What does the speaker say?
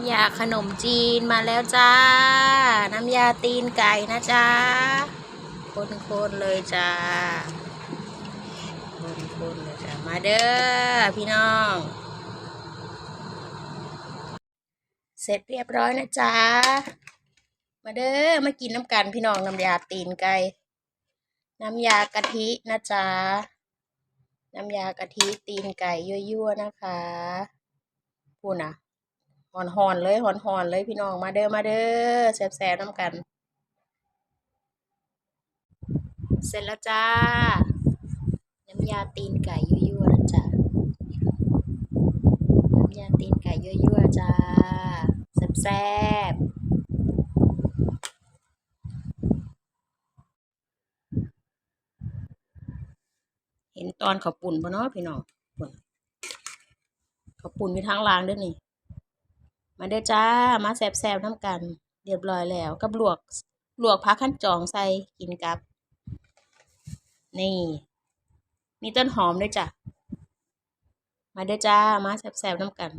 ำยาขนมจีนมาแล้วจ้า น้ำยาตีนไก่นะจ้าคนๆเลยจ้าคนๆเลยจ้ามาเด้อพี่น้อง เสร็จเรียบร้อยนะจ๊ะมาเด้อมากินน้ำกันพี่น้องน้ำยาตีนไก่น้ำยากะทินะจ๊ะ น้ำยากะทิตีนไก่ยั่วๆนะคะพูดนะ หอนหอนเลยหอนหอนเลยพี่น้องมาเด้อมาเด้อแซ่บๆน้ำกัน เสร็จแล้วจ้า น้ำยาตีนไก่ยั่วๆนะจ๊ะน้ำยาตีนไก่ยั่วๆจ้าแซ่บเห็นตอนเขาปุ่นปะเนาะพี่น้องเขาปุ่นอยู่ทางล่างด้วยนี่ มาเด้อจ้ามาแซ่บๆน้ำกัน เรียบร้อยแล้วกับลวกลวกพักขั้นจองใส่กินกับ นี่ มีต้นหอมด้วยจ้ะมาเด้อจ้ามาแซ่บๆน้ำกัน